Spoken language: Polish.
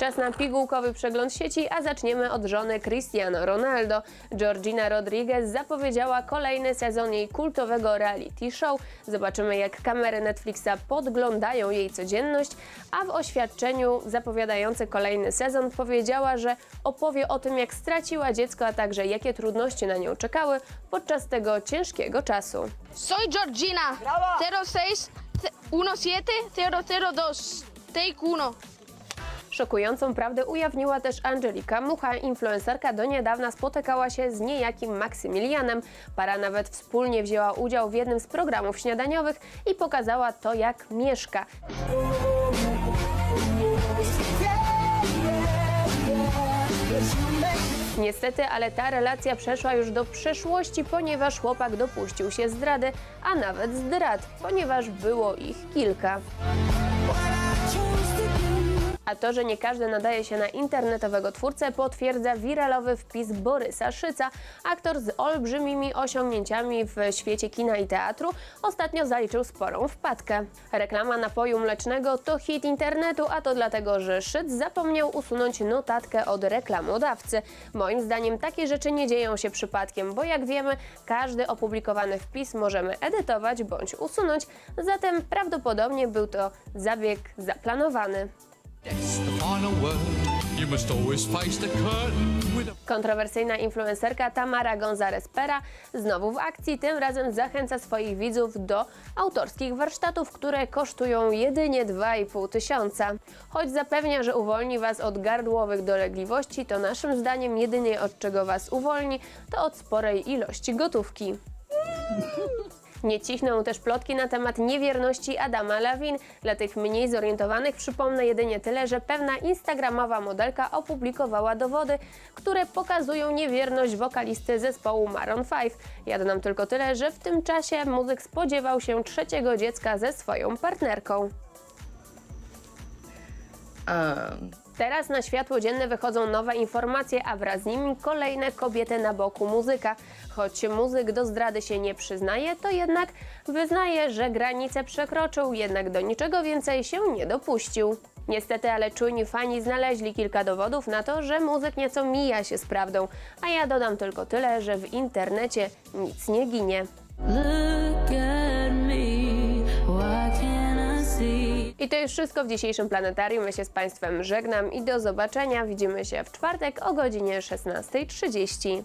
Czas na pigułkowy przegląd sieci, a zaczniemy od żony Cristiano Ronaldo. Georgina Rodriguez zapowiedziała kolejny sezon jej kultowego reality show. Zobaczymy, jak kamery Netflixa podglądają jej codzienność, a w oświadczeniu zapowiadające kolejny sezon powiedziała, że opowie o tym, jak straciła dziecko, a także jakie trudności na nią czekały podczas tego ciężkiego czasu. Soy Georgina. 06 17 002. Take 1. Szokującą prawdę ujawniła też Angelika Mucha. Influencerka do niedawna spotykała się z niejakim Maksymilianem. Para nawet wspólnie wzięła udział w jednym z programów śniadaniowych i pokazała to, jak mieszka. Niestety, ale ta relacja przeszła już do przeszłości, ponieważ chłopak dopuścił się zdrady, a nawet zdrad, ponieważ było ich kilka. A to, że nie każdy nadaje się na internetowego twórcę, potwierdza wiralowy wpis Borysa Szyca. Aktor z olbrzymimi osiągnięciami w świecie kina i teatru ostatnio zaliczył sporą wpadkę. Reklama napoju mlecznego to hit internetu, a to dlatego, że Szyc zapomniał usunąć notatkę od reklamodawcy. Moim zdaniem takie rzeczy nie dzieją się przypadkiem, bo jak wiemy, każdy opublikowany wpis możemy edytować bądź usunąć, zatem prawdopodobnie był to zabieg zaplanowany. Kontrowersyjna influencerka Tamara González Pera znowu w akcji, tym razem zachęca swoich widzów do autorskich warsztatów, które kosztują jedynie 2,5 tysiąca. Choć zapewnia, że uwolni Was od gardłowych dolegliwości, to naszym zdaniem jedynie od czego Was uwolni, to od sporej ilości gotówki. Nie cichną też plotki na temat niewierności Adama Lawin. Dla tych mniej zorientowanych przypomnę jedynie tyle, że pewna instagramowa modelka opublikowała dowody, które pokazują niewierność wokalisty zespołu Maroon 5. Ja dodam tylko tyle, że w tym czasie muzyk spodziewał się trzeciego dziecka ze swoją partnerką. Teraz na światło dzienne wychodzą nowe informacje, a wraz z nimi kolejne kobiety na boku muzyka. Choć muzyk do zdrady się nie przyznaje, to jednak wyznaje, że granice przekroczył, jednak do niczego więcej się nie dopuścił. Niestety, ale czujni fani znaleźli kilka dowodów na to, że muzyk nieco mija się z prawdą, a ja dodam tylko tyle, że w internecie nic nie ginie. I to już wszystko w dzisiejszym planetarium. Ja się z Państwem żegnam i do zobaczenia. Widzimy się w czwartek o godzinie 16.30.